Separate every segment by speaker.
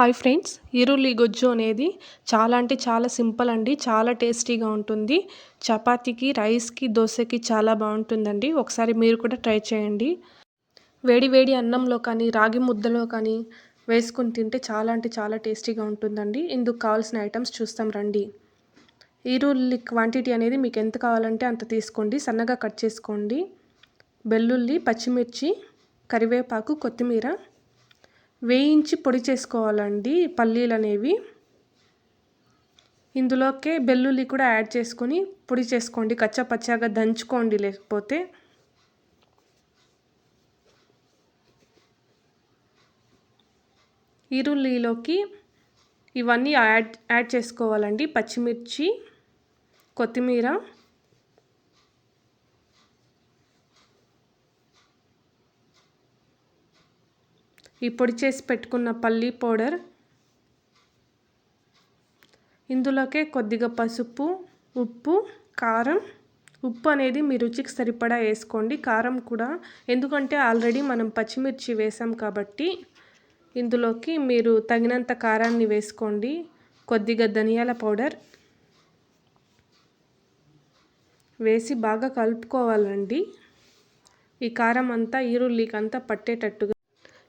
Speaker 1: Hi friends ఈరుల్లి గొజ్జు అనేది చాలా అంటే చాలా సింపుల్ అండి చాలా టేస్టీగా ఉంటుంది. చపాతీకి రైస్కి దోశకి చాలా బాగుంటుందండి. ఒకసారి మీరు కూడా ట్రై చేయండి. వేడి వేడి అన్నంలో కానీ రాగి ముద్దలో కానీ వేసుకుని తింటే చాలా అంటే చాలా టేస్టీగా ఉంటుందండి. ఇందుకు కావాల్సిన ఐటమ్స్ చూస్తాం రండి. ఈరుల్లి క్వాంటిటీ అనేది మీకు ఎంత కావాలంటే అంత తీసుకోండి. సన్నగా కట్ చేసుకోండి. వెల్లుల్లి పచ్చిమిర్చి కరివేపాకు కొత్తిమీర వేయించి పొడి చేసుకోవాలండి పల్లీలు అనేవి ఇందులోకే వెల్లుల్లి కూడా యాడ్ చేసుకొని పొడి చేసుకోండి కచ్చపచ్చగా దంచుకోండి లేకపోతే. ఈరుల్లిలోకి ఇవన్నీ యాడ్ యాడ్ చేసుకోవాలండి పచ్చిమిర్చి కొత్తిమీర. ఈ పొడి చేసి పెట్టుకున్న పల్లీ పౌడర్. ఇందులోకే కొద్దిగా పసుపు ఉప్పు కారం. ఉప్పు అనేది మీ రుచికి సరిపడా వేసుకోండి. కారం కూడా ఎందుకంటే ఆల్రెడీ మనం పచ్చిమిర్చి వేసాం కాబట్టి ఇందులోకి మీరు తగినంత కారాన్ని వేసుకోండి. కొద్దిగా ధనియాల పౌడర్ వేసి బాగా కలుపుకోవాలండి. ఈ కారం అంతా ఈరుల్లికి అంతా పట్టేటట్టుగా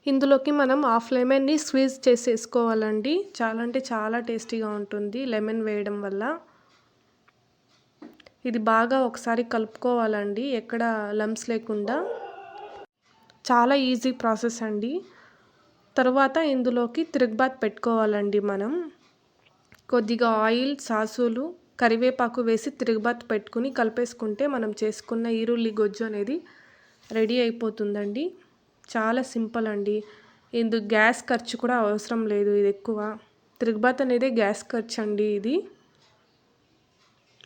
Speaker 1: ఇందులోకి మనం హాఫ్ లెమన్ని స్క్వీజ్ చేసి వేసుకోవాలండి చాలా అంటే చాలా టేస్టీగా ఉంటుంది లెమన్ వేయడం వల్ల. ఇది బాగా ఒకసారి కలుపుకోవాలండి ఎక్కడ లమ్స్ లేకుండా. చాలా ఈజీ ప్రాసెస్ అండి. తర్వాత ఇందులోకి తిరుగుబాత్ పెట్టుకోవాలండి మనం. కొద్దిగా ఆయిల్ సాసులు కరివేపాకు వేసి తిరుగుబాత్ పెట్టుకుని కలిపేసుకుంటే మనం చేసుకున్న ఈరుల్లి గొజ్జు అనేది రెడీ అయిపోతుందండి. చాలా సింపుల్ అండి. ఇందుకు గ్యాస్ ఖర్చు కూడా అవసరం లేదు ఇది ఎక్కువ. తిరుగుబాత్ అనేది గ్యాస్ ఖర్చు అండి ఇది.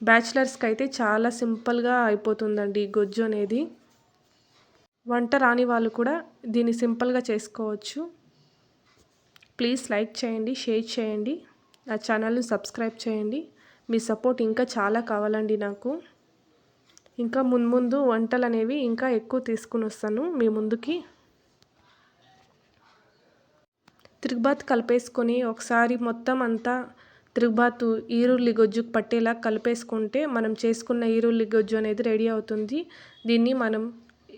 Speaker 1: బ్యాచిలర్స్కి అయితే చాలా సింపుల్గా అయిపోతుందండి గొజ్జు అనేది. వంట రాని వాళ్ళు కూడా దీన్ని సింపుల్గా చేసుకోవచ్చు. ప్లీజ్ లైక్ చేయండి షేర్ చేయండి. నా ఛానల్ని సబ్స్క్రైబ్ చేయండి. మీ సపోర్ట్ ఇంకా చాలా కావాలండి నాకు. ఇంకా ముందు వంటలు అనేవి ఇంకా ఎక్కువ తీసుకుని వస్తాను మీ ముందుకి. తిరుగుబాతు కలిపేసుకొని ఒకసారి మొత్తం అంతా తిరుగుబాతు ఈరుల్లి గొజ్జుకు పట్టేలా కలిపేసుకుంటే మనం చేసుకున్న ఈరుల్లి గొజ్జు అనేది రెడీ అవుతుంది. దీన్ని మనం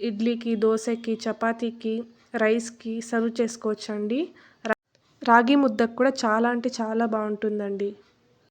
Speaker 1: ఇడ్లీకి దోశకి చపాతీకి రైస్కి సర్వ్ చేసుకోవచ్చండి. రాగి ముద్దకు కూడా చాలా అంటే చాలా బాగుంటుందండి.